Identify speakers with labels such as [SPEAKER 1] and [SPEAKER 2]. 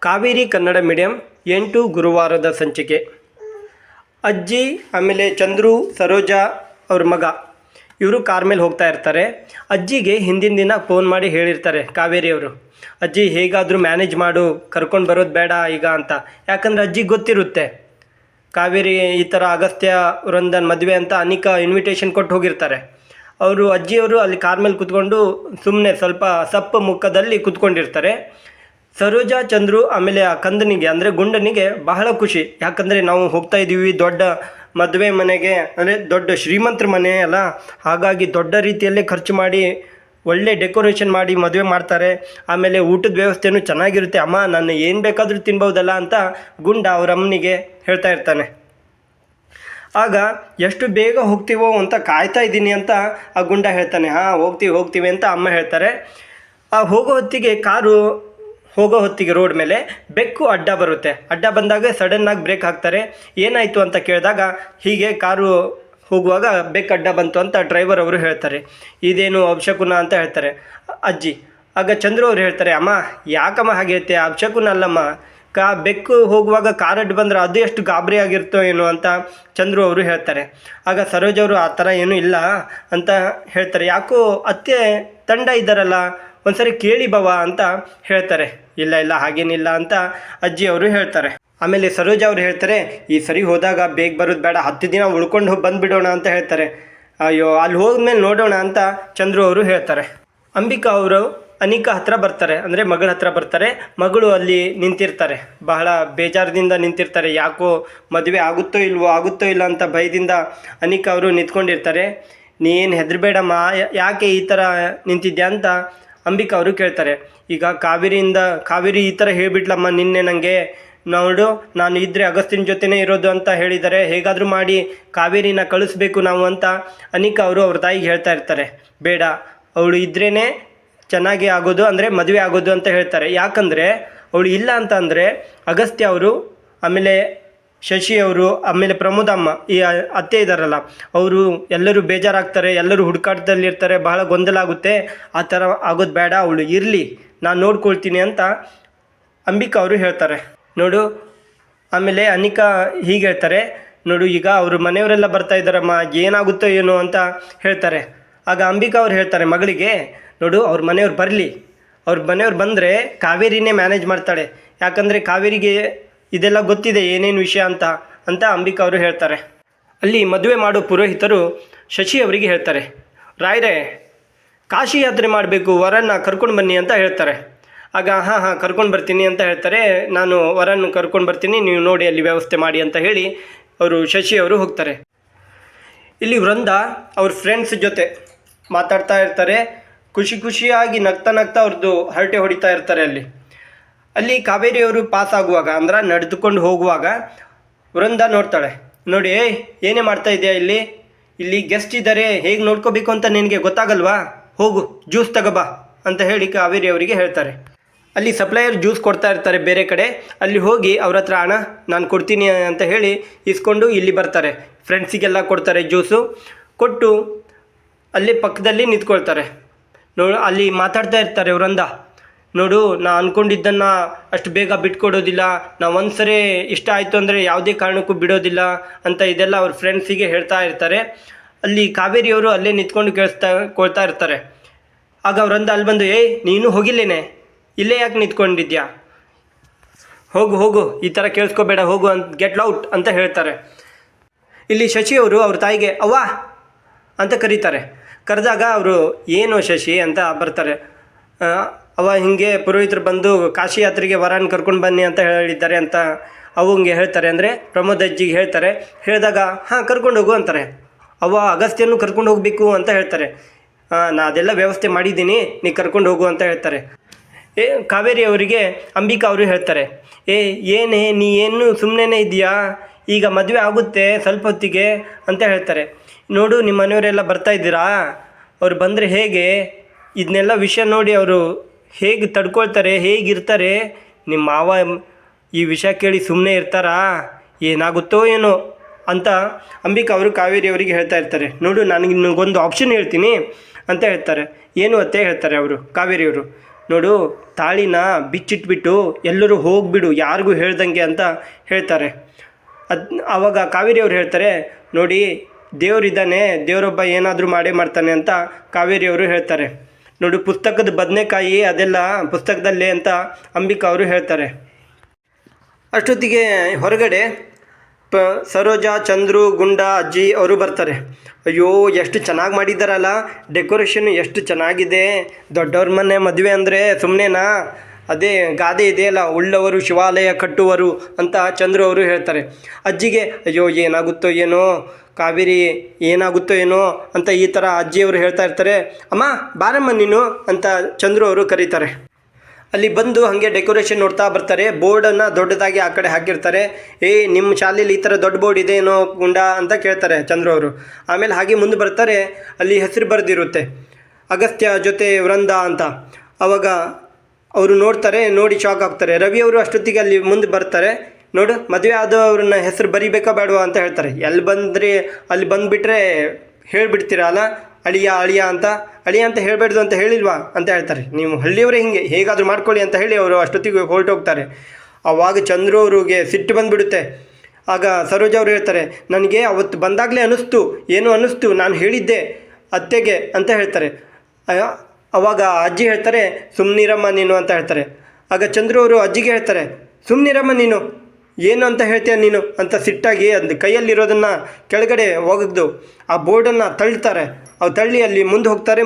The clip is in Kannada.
[SPEAKER 1] ಕಾವೇರಿ ಕನ್ನಡ ಮೀಡಿಯಂ ಎಂಟು ಗುರುವಾರದ ಸಂಚಿಕೆ. ಅಜ್ಜಿ, ಆಮೇಲೆ ಚಂದ್ರು, ಸರೋಜಾ ಅವ್ರ ಮಗ. ಇವರು ಕಾರ್ ಮೇಲೆ ಹೋಗ್ತಾ ಇರ್ತಾರೆ. ಅಜ್ಜಿಗೆ ಹಿಂದಿನ ದಿನ ಫೋನ್ ಮಾಡಿ ಹೇಳಿರ್ತಾರೆ ಕಾವೇರಿಯವರು ಅಜ್ಜಿ, ಹೇಗಾದರೂ ಮ್ಯಾನೇಜ್ ಮಾಡು, ಕರ್ಕೊಂಡು ಬರೋದು ಬೇಡ ಈಗ ಅಂತ. ಯಾಕಂದರೆ ಅಜ್ಜಿಗೆ ಗೊತ್ತಿರುತ್ತೆ. ಕಾವೇರಿ ಈ ಥರ ಅಗಸ್ತ್ಯ, ವೃಂದನ್, ಮದುವೆ ಅಂತ ಅನೇಕ ಇನ್ವಿಟೇಷನ್ ಕೊಟ್ಟು ಹೋಗಿರ್ತಾರೆ. ಅವರು ಅಜ್ಜಿಯವರು ಅಲ್ಲಿ ಕಾರ್ ಮೇಲೆ ಕುತ್ಕೊಂಡು ಸುಮ್ಮನೆ ಸ್ವಲ್ಪ ಸಪ್ಪ ಮುಖದಲ್ಲಿ ಕುತ್ಕೊಂಡಿರ್ತಾರೆ. ಸರೋಜಾ ಚಂದ್ರು ಆಮೇಲೆ ಆ ಕಂದನಿಗೆ, ಅಂದರೆ ಗುಂಡನಿಗೆ ಬಹಳ ಖುಷಿ. ಯಾಕಂದರೆ ನಾವು ಹೋಗ್ತಾ ಇದ್ದೀವಿ ದೊಡ್ಡ ಮದುವೆ ಮನೆಗೆ, ಅಂದರೆ ದೊಡ್ಡ ಶ್ರೀಮಂತರ ಮನೆ ಅಲ್ಲ? ಹಾಗಾಗಿ ದೊಡ್ಡ ರೀತಿಯಲ್ಲಿ ಖರ್ಚು ಮಾಡಿ, ಒಳ್ಳೆ ಡೆಕೋರೇಷನ್ ಮಾಡಿ ಮದುವೆ ಮಾಡ್ತಾರೆ. ಆಮೇಲೆ ಊಟದ ವ್ಯವಸ್ಥೆನೂ ಚೆನ್ನಾಗಿರುತ್ತೆ. ಅಮ್ಮ, ನಾನು ಏನು ಬೇಕಾದರೂ ತಿನ್ಬೋದಲ್ಲ ಅಂತ ಗುಂಡ ಅವ್ರ ಅಮ್ಮನಿಗೆ ಹೇಳ್ತಾ ಇರ್ತಾನೆ. ಆಗ ಎಷ್ಟು ಬೇಗ ಹೋಗ್ತೀವೋ ಅಂತ ಕಾಯ್ತಾ ಇದ್ದೀನಿ ಅಂತ ಆ ಗುಂಡ ಹೇಳ್ತಾನೆ. ಹಾಂ, ಹೋಗ್ತೀವಿ ಹೋಗ್ತೀವಿ ಅಂತ ಅಮ್ಮ ಹೇಳ್ತಾರೆ. ಆ ಹೋಗೋ ಹೊತ್ತಿಗೆ ಕಾರು ಹೋಗೋ ಹೊತ್ತಿಗೆ ರೋಡ್ ಮೇಲೆ ಬೆಕ್ಕು ಅಡ್ಡ ಬರುತ್ತೆ. ಅಡ್ಡ ಬಂದಾಗ ಸಡನ್ನಾಗಿ ಬ್ರೇಕ್ ಹಾಕ್ತಾರೆ. ಏನಾಯಿತು ಅಂತ ಕೇಳಿದಾಗ ಹೀಗೆ ಕಾರು ಹೋಗುವಾಗ ಬೆಕ್ಕು ಅಡ್ಡ ಬಂತು ಅಂತ ಡ್ರೈವರ್ ಅವರು ಹೇಳ್ತಾರೆ. ಇದೇನು ಅಪಶಕುನ ಅಂತ ಹೇಳ್ತಾರೆ. ಅಜ್ಜಿ, ಆಗ ಚಂದ್ರು ಅವರು ಹೇಳ್ತಾರೆ, ಅಮ್ಮ, ಯಾಕಮ್ಮ ಹಾಗೆ ಐತೆ ಅಪಶಕುನ ಅಲ್ಲಮ್ಮ. ಕಾ, ಬೆಕ್ಕು ಹೋಗುವಾಗ ಕಾರ್ ಅಡ್ಡ ಬಂದರೆ ಅದು ಎಷ್ಟು ಗಾಬರಿ ಆಗಿರ್ತೋ ಏನು ಅಂತ ಚಂದ್ರು ಅವರು ಹೇಳ್ತಾರೆ. ಆಗ ಸರೋಜ್ ಅವರು, ಆ ಥರ ಏನೂ ಇಲ್ಲ ಅಂತ ಹೇಳ್ತಾರೆ. ಯಾಕೋ ಅತ್ತೆ ತಂಡ ಇದ್ದಾರಲ್ಲ ಒಂದ್ಸರಿ ಕೇಳಿ ಬವ ಅಂತ ಹೇಳ್ತಾರೆ, ಇಲ್ಲ ಇಲ್ಲ, ಹಾಗೇನಿಲ್ಲ ಅಂತ ಅಜ್ಜಿ ಅವರು ಹೇಳ್ತಾರೆ. ಆಮೇಲೆ ಸರೋಜ ಅವ್ರು ಹೇಳ್ತಾರೆ, ಈ ಸರಿ ಹೋದಾಗ ಬೇಗ ಬರೋದು ಬೇಡ, ಹತ್ತು ದಿನ ಉಳ್ಕೊಂಡು ಹೋಗಿ ಬಂದುಬಿಡೋಣ ಅಂತ ಹೇಳ್ತಾರೆ. ಅಯ್ಯೋ, ಅಲ್ಲಿ ಹೋದ್ಮೇಲೆ ನೋಡೋಣ ಅಂತ ಚಂದ್ರು ಅವರು ಹೇಳ್ತಾರೆ. ಅಂಬಿಕಾ ಅವರು ಅನಿಕಾ ಹತ್ರ ಬರ್ತಾರೆ, ಅಂದರೆ ಮಗಳ ಹತ್ರ ಬರ್ತಾರೆ, ಮಗಳು ಅಲ್ಲಿ ನಿಂತಿರ್ತಾರೆ. ಬಹಳ ಬೇಜಾರದಿಂದ ನಿಂತಿರ್ತಾರೆ, ಯಾಕೋ ಮದುವೆ ಆಗುತ್ತೋ ಇಲ್ವೋ, ಆಗುತ್ತೋ ಇಲ್ಲ ಅಂತ ಭಯದಿಂದ ಅನಿಕಾ ಅವರು ನಿಂತ್ಕೊಂಡಿರ್ತಾರೆ. ನೀನು ಹೆದರಬೇಡಮ್ಮ ಯಾಕೆ ಈ ಥರ ನಿಂತಿದ್ಯಾ ಅಂತ ಅಂಬಿಕಾ ಅವರು ಕೇಳ್ತಾರೆ, ಈಗ ಕಾವೇರಿಯಿಂದ, ಕಾವೇರಿ ಈ ಥರ ಹೇಳಿಬಿಟ್ಲಮ್ಮ, ನಿನ್ನೆ ನನಗೆ ನೋಡು, ನಾನು ಇದ್ದರೆ ಅಗಸ್ತಿನ ಜೊತೆನೇ ಇರೋದು ಅಂತ ಹೇಳಿದ್ದಾರೆ, ಹೇಗಾದರೂ ಮಾಡಿ ಕಾವೇರಿನ ಕಳಿಸ್ಬೇಕು ನಾವು ಅಂತ ಅನಿಕಾ ಅವರು ಅವ್ರ ತಾಯಿಗೆ ಹೇಳ್ತಾ ಇರ್ತಾರೆ. ಬೇಡ, ಅವಳು ಇದ್ರೇ ಚೆನ್ನಾಗಿ ಆಗೋದು, ಅಂದರೆ ಮದುವೆ ಆಗೋದು ಅಂತ ಹೇಳ್ತಾರೆ. ಯಾಕಂದರೆ, ಅವಳು ಇಲ್ಲ ಅಂತ ಅಂದರೆ ಅಗಸ್ತ್ಯ ಅವರು ಆಮೇಲೆ ಶಶಿ ಅವರು, ಆಮೇಲೆ ಪ್ರಮೋದಮ್ಮ ಈ ಅತ್ತೆ ಇದ್ದಾರಲ್ಲ ಅವರು ಎಲ್ಲರೂ ಬೇಜಾರಾಗ್ತಾರೆ, ಎಲ್ಲರೂ ಹುಡುಕಾಟದಲ್ಲಿರ್ತಾರೆ, ಬಹಳ ಗೊಂದಲ ಆಗುತ್ತೆ, ಆ ಥರ ಆಗೋದು ಬೇಡ, ಅವಳು ಇರಲಿ, ನಾನು ನೋಡ್ಕೊಳ್ತೀನಿ ಅಂತ ಅಂಬಿಕಾ ಅವರು ಹೇಳ್ತಾರೆ. ನೋಡು, ಆಮೇಲೆ ಅನಿಕಾ ಹೀಗೆ ಹೇಳ್ತಾರೆ, ನೋಡು, ಈಗ ಅವರು ಮನೆಯವರೆಲ್ಲ ಬರ್ತಾ ಇದ್ದಾರಮ್ಮ ಏನಾಗುತ್ತೋ ಏನೋ ಅಂತ ಹೇಳ್ತಾರೆ. ಆಗ ಅಂಬಿಕಾ ಅವ್ರು ಹೇಳ್ತಾರೆ ಮಗಳಿಗೆ, ನೋಡು, ಅವ್ರ ಮನೆಯವ್ರು ಬರಲಿ, ಅವ್ರ ಮನೆಯವ್ರು ಬಂದರೆ ಕಾವೇರಿನೇ ಮ್ಯಾನೇಜ್ ಮಾಡ್ತಾಳೆ, ಯಾಕಂದರೆ ಕಾವೇರಿಗೆ ಇದೆಲ್ಲ ಗೊತ್ತಿದೆ, ಏನೇನು ವಿಷಯ ಅಂತ ಅಂತ ಅಂಬಿಕಾ ಅವರು ಹೇಳ್ತಾರೆ. ಅಲ್ಲಿ ಮದುವೆ ಮಾಡೋ ಪುರೋಹಿತರು ಶಶಿ ಅವರಿಗೆ ಹೇಳ್ತಾರೆ, ರಾಯ್ರೆ, ಕಾಶಿ ಯಾತ್ರೆ ಮಾಡಬೇಕು, ವರನ್ನ ಕರ್ಕೊಂಡು ಬನ್ನಿ ಅಂತ ಹೇಳ್ತಾರೆ. ಆಗ, ಹಾಂ ಹಾಂ, ಕರ್ಕೊಂಡು ಬರ್ತೀನಿ ಅಂತ ಹೇಳ್ತಾರೆ. ನಾನು ವರನ್ನು ಕರ್ಕೊಂಡು ಬರ್ತೀನಿ, ನೀವು ನೋಡಿ ಅಲ್ಲಿ ವ್ಯವಸ್ಥೆ ಮಾಡಿ ಅಂತ ಹೇಳಿ ಅವರು ಶಶಿ ಅವರು ಹೋಗ್ತಾರೆ. ಇಲ್ಲಿ ವೃಂದ ಅವ್ರ ಫ್ರೆಂಡ್ಸ್ ಜೊತೆ ಮಾತಾಡ್ತಾ ಇರ್ತಾರೆ. ಖುಷಿ ಖುಷಿಯಾಗಿ ನಗ್ತಾ ನಗ್ತಾ ಅವ್ರದ್ದು ಹರಟೆ ಹೊಡಿತಾ ಇರ್ತಾರೆ ಅಲ್ಲಿ. ಅಲ್ಲಿ ಕಾವೇರಿಯವರು ಪಾಸ್ ಆಗುವಾಗ, ಅಂದ್ರೆ ನಡೆದುಕೊಂಡು ಹೋಗುವಾಗ ವೃಂದ ನೋಡ್ತಾಳೆ. ನೋಡಿ ಏನೇ ಮಾಡ್ತಾ ಇದೆಯಾ ಇಲ್ಲಿ? ಇಲ್ಲಿ ಗೆಸ್ಟ್ ಇದ್ದಾರೆ ಹೇಗೆ ನೋಡ್ಕೋಬೇಕು ಅಂತ ನಿನಗೆ ಗೊತ್ತಾಗಲ್ವಾ? ಹೋಗು ಜ್ಯೂಸ್ ತಗೋಬಾ ಅಂತ ಹೇಳಿ ಕಾವೇರಿ ಅವರಿಗೆ ಹೇಳ್ತಾರೆ. ಅಲ್ಲಿ ಸಪ್ಲೈಯರ್ ಜ್ಯೂಸ್ ಕೊಡ್ತಾ ಇರ್ತಾರೆ ಬೇರೆ ಕಡೆ. ಅಲ್ಲಿ ಹೋಗಿ ಅವ್ರ ಹತ್ರ ಹಣ ನಾನು ಕೊಡ್ತೀನಿ ಅಂತ ಹೇಳಿ ಇಸ್ಕೊಂಡು ಇಲ್ಲಿ ಬರ್ತಾರೆ. ಫ್ರೆಂಡ್ಸಿಗೆಲ್ಲ ಕೊಡ್ತಾರೆ ಜ್ಯೂಸು ಕೊಟ್ಟು ಅಲ್ಲಿ ಪಕ್ಕದಲ್ಲಿ ನಿಂತ್ಕೊಳ್ತಾರೆ. ನೋ ಅಲ್ಲಿ ಮಾತಾಡ್ತಾ ಇರ್ತಾರೆ ವೃಂದ. ನೋಡು, ನಾ ಅಂದ್ಕೊಂಡಿದ್ದನ್ನು ಅಷ್ಟು ಬೇಗ ಬಿಟ್ಕೊಡೋದಿಲ್ಲ. ನಾ ಒಂದ್ಸರಿ ಇಷ್ಟ ಆಯಿತು ಅಂದರೆ ಯಾವುದೇ ಕಾರಣಕ್ಕೂ ಬಿಡೋದಿಲ್ಲ ಅಂತ ಇದೆಲ್ಲ ಅವ್ರ ಫ್ರೆಂಡ್ಸಿಗೆ ಹೇಳ್ತಾ ಇರ್ತಾರೆ. ಅಲ್ಲಿ ಕಾವೇರಿಯವರು ಅಲ್ಲೇ ನಿಂತ್ಕೊಂಡು ಕೇಳಿಸ್ತಾ, ಕೊಳ್ತಾ ಇರ್ತಾರೆ. ಆಗ ವೃಂದ ಅಲ್ಲಿ ಬಂದು, ಏಯ್, ನೀನು ಹೋಗಿಲ್ಲೇನೆ? ಇಲ್ಲೇ ಯಾಕೆ ನಿಂತ್ಕೊಂಡಿದ್ಯಾ? ಹೋಗು ಹೋಗು, ಈ ಥರ ಕೇಳಿಸ್ಕೋಬೇಡ, ಹೋಗು ಅಂತ ಗೆಟ್ ಔಟ್ ಅಂತ ಹೇಳ್ತಾರೆ. ಇಲ್ಲಿ ಶಶಿಯವರು ಅವ್ರ ತಾಯಿಗೆ, ಅವ್ವ! ಅಂತ ಕರೀತಾರೆ. ಕರೆದಾಗ ಅವರು, ಏನು ಶಶಿ? ಅಂತ ಬರ್ತಾರೆ. ಅವ ಹಿಂಗೆ ಪುರೋಹಿತರು ಬಂದು ಕಾಶಿ ಯಾತ್ರೆಗೆ ವರನ ಕರ್ಕೊಂಡು ಬನ್ನಿ ಅಂತ ಹೇಳಿದ್ದಾರೆ ಅಂತ ಅವಂಗೆ ಹೇಳ್ತಾರೆ. ಅಂದರೆ ಪ್ರಮೋದ್ ಅಜ್ಜಿಗೆ ಹೇಳ್ತಾರೆ. ಹೇಳಿದಾಗ, ಹಾಂ, ಕರ್ಕೊಂಡು ಹೋಗು ಅಂತಾರೆ. ಅವ ಅಗಸ್ತ್ಯನ್ನು ಕರ್ಕೊಂಡು ಹೋಗಬೇಕು ಅಂತ ಹೇಳ್ತಾರೆ. ನಾ ಅದೆಲ್ಲ ವ್ಯವಸ್ಥೆ ಮಾಡಿದ್ದೀನಿ. ನೀ ಕರ್ಕೊಂಡು ಹೋಗು ಅಂತ ಹೇಳ್ತಾರೆ. ಏ, ಕಾವೇರಿ ಅವರಿಗೆ ಅಂಬಿಕಾ ಅವರು ಹೇಳ್ತಾರೆ. ಏ, ಏನೇ, ನೀ ಏನು ಸುಮ್ಮನೆ ಇದೆಯಾ ಈಗ ಮದುವೆ ಆಗುತ್ತೆ ಸ್ವಲ್ಪ ಹೊತ್ತಿಗೆ ಅಂತ ಹೇಳ್ತಾರೆ. ನೋಡು ನಿಮ್ಮ ಮನೆಯವರೆಲ್ಲ ಬರ್ತಾ ಇದ್ದೀರಾ? ಅವ್ರು ಬಂದರೆ ಹೇಗೆ? ಇದನ್ನೆಲ್ಲ ವಿಷಯ ನೋಡಿ ಅವರು ಹೇಗೆ ತಡ್ಕೊಳ್ತಾರೆ, ಹೇಗಿರ್ತಾರೆ ನಿಮ್ಮ ಮಾವ ಈ ವಿಷಯ ಕೇಳಿ ಸುಮ್ಮನೆ ಇರ್ತಾರಾ, ಏನಾಗುತ್ತೋ ಏನೋ ಅಂತ ಅಂಬಿಕಾ ಅವರು ಕಾವೇರಿ ಅವರಿಗೆ ಹೇಳ್ತಾ ಇರ್ತಾರೆ. ನೋಡು ನನಗೆ ನಿನಗೊಂದು ಆಪ್ಷನ್ ಹೇಳ್ತೀನಿ ಅಂತ ಹೇಳ್ತಾರೆ. ಏನು ಅತ್ತೆ ಹೇಳ್ತಾರೆ ಅವರು ಕಾವೇರಿಯವರು ನೋಡು, ತಾಳಿನ ಬಿಚ್ಚಿಟ್ಬಿಟ್ಟು ಎಲ್ಲರೂ ಹೋಗ್ಬಿಡು, ಯಾರಿಗೂ ಹೇಳ್ದಂಗೆ ಅಂತ ಹೇಳ್ತಾರೆ. ಅದ್ ಆವಾಗ ಕಾವೇರಿ ಅವರು ಹೇಳ್ತಾರೆ, ನೋಡಿ, ದೇವರಿದ್ದಾನೆ, ದೇವರೊಬ್ಬ ಏನಾದರೂ ಮಾಡೇ ಮಾಡ್ತಾನೆ ಅಂತ ಕಾವೇರಿ ಅವರು ಹೇಳ್ತಾರೆ. ನೋಡು, ಪುಸ್ತಕದ ಬದನೆಕಾಯಿ ಅದೆಲ್ಲ ಪುಸ್ತಕದಲ್ಲಿ ಅಂತ ಅಂಬಿಕಾ ಅವರು ಹೇಳ್ತಾರೆ. ಅಷ್ಟೊತ್ತಿಗೆ ಹೊರಗಡೆ ಪ, ಸರೋಜಾ, ಚಂದ್ರು, ಗುಂಡ, ಅಜ್ಜಿ ಅವರು ಬರ್ತಾರೆ. ಅಯ್ಯೋ, ಎಷ್ಟು ಚೆನ್ನಾಗಿ ಮಾಡಿದ್ದಾರಲ್ಲ. ಡೆಕೋರೇಷನ್ ಎಷ್ಟು ಚೆನ್ನಾಗಿದೆ. ದೊಡ್ಡವ್ರ ಮನೆ ಮದುವೆ ಅಂದರೆ ಸುಮ್ಮನೆನಾ ಅದೇ ಗಾದೆ ಇದೆಯಲ್ಲ, ಉಳ್ಳವರು, ಶಿವಾಲಯ ಕಟ್ಟುವರು ಅಂತ ಚಂದ್ರು ಅವರು ಹೇಳ್ತಾರೆ. ಅಜ್ಜಿಗೆ, ಅಯ್ಯೋ, ಏನಾಗುತ್ತೋ ಏನೋ? ಕಾವೇರಿ ಏನಾಗುತ್ತೋ ಏನೋ ಅಂತ ಈ ಥರ ಅಜ್ಜಿಯವರು ಹೇಳ್ತಾ ಇರ್ತಾರೆ. ಅಮ್ಮ, ಬಾರಮ್ಮ ನೀನು ಅಂತ ಚಂದ್ರು ಅವರು ಕರೀತಾರೆ. ಅಲ್ಲಿ ಬಂದು ಹಾಗೆ ಡೆಕೋರೇಷನ್ ನೋಡ್ತಾ ಬರ್ತಾರೆ. ಬೋರ್ಡನ್ನು ದೊಡ್ಡದಾಗಿ ಆ ಕಡೆ ಹಾಕಿರ್ತಾರೆ. ಏ, ನಿಮ್ಮ ಶಾಲೆಯಲ್ಲಿ ಈ ಥರ ದೊಡ್ಡ ಬೋರ್ಡ್ ಇದೆ ಏನೋ ಗುಂಡ ಅಂತ ಕೇಳ್ತಾರೆ ಚಂದ್ರು ಅವರು. ಆಮೇಲೆ ಹಾಗೆ ಮುಂದೆ ಬರ್ತಾರೆ. ಅಲ್ಲಿ ಹೆಸರು ಬರೆದಿರುತ್ತೆ. ಅಗಸ್ತ್ಯ ಜೊತೆ ವೃಂದ ಅಂತ. ಅವಾಗ ಅವರು ನೋಡ್ತಾರೆ, ನೋಡಿ ಶಾಕ್ ಆಗ್ತಾರೆ. ರವಿ ಅವರು ಅಷ್ಟೊತ್ತಿಗೆ ಅಲ್ಲಿ ಮುಂದೆ ಬರ್ತಾರೆ. ನೋಡು, ಮದುವೆ ಆದವ್ರನ್ನ ಹೆಸರು ಬರಿಬೇಕಾ ಬೇಡವಾ ಅಂತ ಹೇಳ್ತಾರೆ. ಎಲ್ಲಿ ಬಂದ್ರಿ, ಅಲ್ಲಿ ಬಂದುಬಿಟ್ರೆ ಹೇಳಿಬಿಡ್ತೀರಲ್ಲ ಅಳಿಯ ಅಳಿಯ ಅಂತ. ಅಳಿಯ ಅಂತ ಹೇಳಬೇಡ್ದು ಅಂತ ಹೇಳಿಲ್ವಾ ಅಂತ ಹೇಳ್ತಾರೆ. ನೀವು ಹಳ್ಳಿಯವರೇ ಹಿಂಗೆ, ಹೇಗಾದರೂ ಮಾಡ್ಕೊಳ್ಳಿ ಅಂತ ಹೇಳಿ ಅವರು ಅಷ್ಟೊತ್ತಿಗೆ ಹೊರಟೋಗ್ತಾರೆ ಆವಾಗ ಚಂದ್ರು ಅವ್ರಿಗೆ ಸಿಟ್ಟು ಬಂದುಬಿಡುತ್ತೆ. ಆಗ ಸರೋಜ ಅವರು ಹೇಳ್ತಾರೆ, ನನಗೆ ಅವತ್ತು ಬಂದಾಗಲೇ ಅನ್ನಿಸ್ತು ಏನು ಅನ್ನಿಸ್ತು ನಾನು ಹೇಳಿದ್ದೆ, ಅತ್ತೆಗೆ ಅಂತ ಹೇಳ್ತಾರೆ. ಅವಾಗ ಅಜ್ಜಿ ಹೇಳ್ತಾರೆ ಸುಮ್ಮನಿರಮ್ಮ ನೀನು ಅಂತ ಹೇಳ್ತಾರೆ. ಆಗ ಚಂದ್ರು ಅವರು ಅಜ್ಜಿಗೆ ಹೇಳ್ತಾರೆ ಸುಮ್ಮನಿರಮ್ಮ ನೀನು ಏನು ಅಂತ ಹೇಳ್ತೀಯ ನೀನು? ಅಂತ ಸಿಟ್ಟಾಗಿ ಅದು ಕೈಯಲ್ಲಿರೋದನ್ನು ಕೆಳಗಡೆ ಒಗೆದು ಆ ಬೋರ್ಡನ್ನು ತಳ್ಳುತ್ತಾರೆ ಅವು ತಳ್ಳಿ ಅಲ್ಲಿ ಮುಂದೆ ಹೋಗ್ತಾರೆ